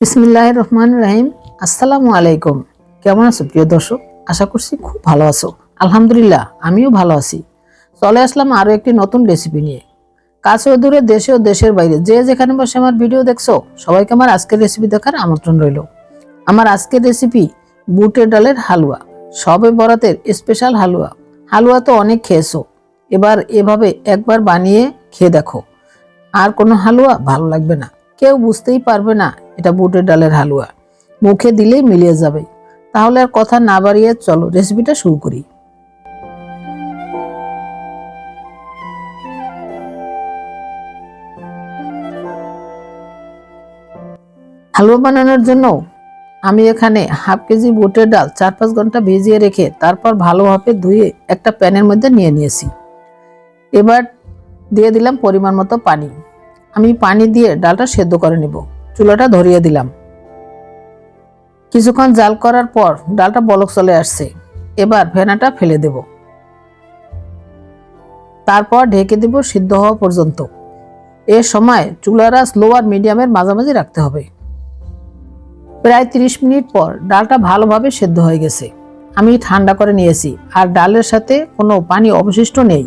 বিসমিল্লাহ রহমান রাহিম। আসসালামু আলাইকুম কেমন আছো? প্রিয় দর্শক, আশা করছি খুব ভালো আছো। আলহামদুলিল্লাহ, আমিও ভালো আছি। চলে আসলাম আরও একটি নতুন রেসিপি নিয়ে। কাছে দূরে, দেশে ও দেশের বাইরে, যে যেখানে বসে আমার ভিডিও দেখছ, সবাইকে আমার আজকের রেসিপি দেখার আমন্ত্রণ রইল। আমার আজকের রেসিপি বুটের ডালের হালুয়া। সবে বরাতের স্পেশাল হালুয়া। হালুয়া তো অনেক খেয়েছো। এবার এভাবে একবার বানিয়ে খেয়ে দেখো। আর কোনো হালুয়া ভালো লাগবে না। কেউ বুঝতেই পারবে না এটা বুটের ডালের হালুয়া। মুখে দিলেই মিলিয়ে যাবে। তাহলে আর কথা না বাড়িয়ে চলো, রেসিপিটা শুরু করি। হালুয়া বানানোর জন্য আমি এখানে হাফ কেজি বুটের ডাল চার পাঁচ ঘণ্টা ভিজিয়ে রেখে তারপর ভালোভাবে ধুয়ে একটা প্যানের মধ্যে নিয়ে নিয়েছি। এবার দিয়ে দিলাম পরিমাণ মতো পানি। আমি পানি দিয়ে ডালটা সেদ্ধ করে নেব। চুলাটা ধরিয়ে দিলাম। কিছুক্ষণ জাল করার পর ডালটা বলক চলে আসছে। এবার ফেনাটা ফেলে দেব। তারপর ঢেকে দেব সিদ্ধ হওয়া পর্যন্ত। এ সময় চুলারা স্লো আর মিডিয়ামের মাঝামাঝি রাখতে হবে। প্রায় 30 মিনিট পর ডালটা ভালোভাবে সেদ্ধ হয়ে গেছে। আমি ঠান্ডা করে নিয়েছি। আর ডালের সাথে কোনো পানি অবশিষ্ট নেই।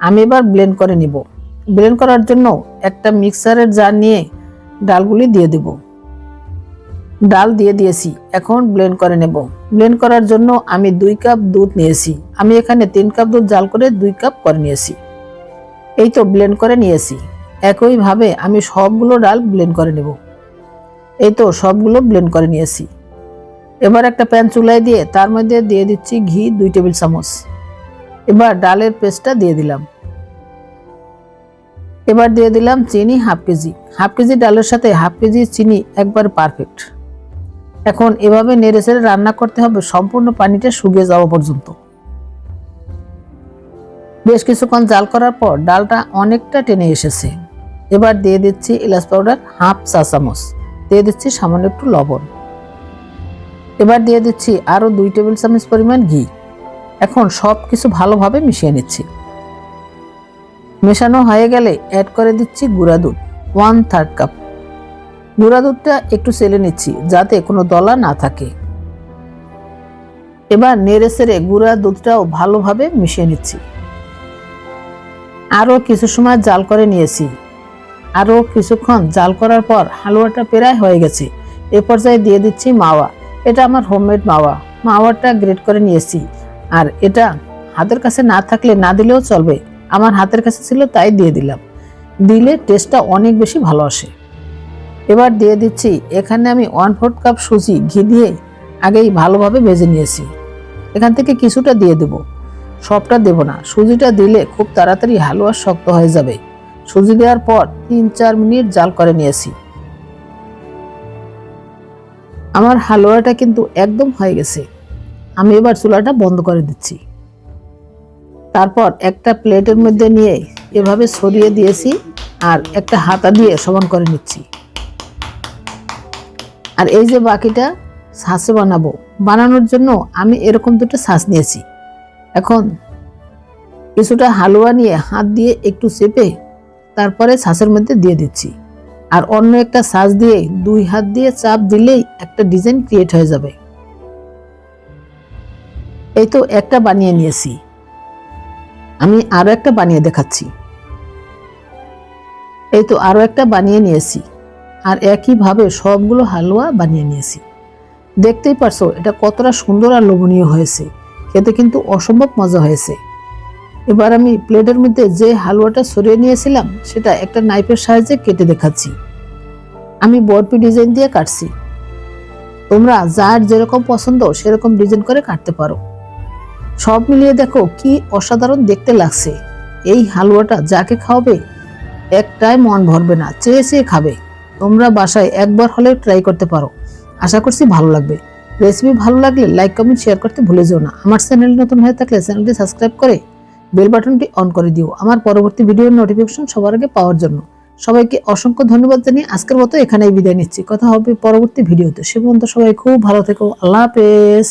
আমি এবার ব্লেন্ড করে নিব। ব্লেন্ড করার জন্য একটা মিক্সারের জার নিয়ে ডালগুলি দিয়ে দেব। ডাল দিয়ে দিয়েছি, এখন ব্লেন্ড করে নেব। ব্লেন্ড করার জন্য আমি দুই কাপ দুধ নিয়েছি। আমি এখানে তিন কাপ দুধ জাল করে দুই কাপ করে নিয়েছি। এই তো ব্লেন্ড করে নিয়েছি। একইভাবে আমি সবগুলো ডাল ব্লেন্ড করে নেব। এই তো সবগুলো ব্লেন্ড করে নিয়েছি। এবার একটা প্যান চুলায় দিয়ে, তার মধ্যে দিয়ে দিচ্ছি ঘি দুই টেবিল চামচ। এবার ডালের পেস্টটা দিয়ে দিলাম। এবার দিয়ে দিলাম চিনি হাফ কেজি। হাফ কেজি ডালের সাথে হাফ কেজি চিনি একবার পারফেক্ট এখন এভাবে নেড়ে চেড়ে রান্না করতে হবে, সম্পূর্ণ পানিটা শুকিয়ে যাওয়া পর্যন্ত। বেশ কিছুক্ষণ জাল করার পর ডালটা অনেকটা টেনে এসেছে। এবার দিয়ে দিচ্ছি এলাচ পাউডার হাফ চা চামচ। দিয়ে দিচ্ছি সামান্য একটু লবণ। এবার দিয়ে দিচ্ছি আরও দুই টেবিল চামচ পরিমাণ ঘি। এখন সব কিছু ভালোভাবে মিশিয়ে নিচ্ছি। মেশানো হয়ে গেলে অ্যাড করে দিচ্ছি গুঁড়া দুধ ওয়ান থার্ড কাপ গুঁড়া দুধটা একটু চেলে নিচ্ছি যাতে কোনো দলা না থাকে। এবার নেড়ে সেড়ে গুঁড়া দুধটাও ভালোভাবে মিশিয়ে নিচ্ছি। আরও কিছু সময় জাল করে নিয়েছি। আরও কিছুক্ষণ জাল করার পর হালুয়াটা প্রায় হয়ে গেছে। এ পর্যায়ে দিয়ে দিচ্ছি মাওয়া। এটা আমার হোমমেড মাওয়া। মাওয়াটা গ্রেট করে নিয়েছি। আর এটা হাতের কাছে না থাকলে না দিলেও চলবে। আমার হাতের কাছে ছিল, তাই দিয়ে দিলাম। দিলে টেস্টটা অনেক বেশি ভালো আসে। এবার দিয়ে দিচ্ছি, এখানে আমি ওয়ান ফোর্থ কাপ সুজি ঘি দিয়ে আগেই ভালোভাবে ভেজে নিয়েছি। এখান থেকে কিছুটা দিয়ে দেব। সবটা দেব না, সুজিটা দিলে খুব তাড়াতাড়ি হালুয়া শক্ত হয়ে যাবে। সুজি দেওয়ার পর তিন চার মিনিট জাল করে নিয়েছি। আমার হালুয়াটা কিন্তু একদম হয়ে গেছে। আমি এবার চুলাটা বন্ধ করে দিচ্ছি। তারপর একটা প্লেটের মধ্যে নিয়ে এভাবে ছড়িয়ে দিয়েছি আর একটা হাতা দিয়ে সমান করে নিচ্ছি। আর এই যে বাকিটা ছাঁচে বানাবো, বানানোর জন্য আমি এরকম দুটো ছাঁচ নিয়েছি। এখন কিছুটা হালুয়া নিয়ে হাত দিয়ে একটু চেপে তারপরে ছাঁচের মধ্যে দিয়ে দিচ্ছি। আর অন্য একটা ছাঁচ দিয়ে দুই হাত দিয়ে চাপ দিলেই একটা ডিজাইন ক্রিয়েট হয়ে যাবে। এই তো একটা বানিয়ে নিয়েছি। আমি আরও একটা বানিয়ে দেখাচ্ছি। এই তো আরও একটা বানিয়ে নিয়েছি। আর একইভাবে সবগুলো হালুয়া বানিয়ে নিয়েছি। দেখতেই পারছ, এটা কতটা সুন্দর আর লোভনীয় হয়েছে। খেতে কিন্তু অসম্ভব মজা হয়েছে। এবার আমি প্লেটের মধ্যে যে হালুয়াটা সরিয়ে নিয়েছিলাম, সেটা একটা নাইফের সাহায্যে কেটে দেখাচ্ছি। আমি বরপি ডিজাইন দিয়ে কাটছি। তোমরা যার যেরকম পছন্দ সেরকম ডিজাইন করে কাটতে পারো। সব মিলিয়ে দেখো কি অসাধারণ দেখতে লাগছে। এই হালুয়াটা যাকে খাওয়াবে, একটাই মন ভরবে না, চেয়ে চেয়ে খাবে। তোমরা বাসায় একবার হলেও ট্রাই করতে পারো। আশা করছি ভালো লাগবে। রেসিপি ভালো লাগলে লাইক কমেন্ট শেয়ার করতে ভুলে যেও না। আমার চ্যানেল নতুন হয়ে থাকলে চ্যানেলটি সাবস্ক্রাইব করে বেল বাটনটি অন করে দিও। আমার পরবর্তী ভিডিওর নোটিফিকেশন সবার আগে পাওয়ার জন্য। সবাইকে অসংখ্য ধন্যবাদ জানিয়ে আজকের মতো এখানেই বিদায় নিচ্ছি। কথা হবে পরবর্তী ভিডিওতে সে পর্যন্ত সবাই খুব ভালো থেকো। আল্লাহ হাফেজ।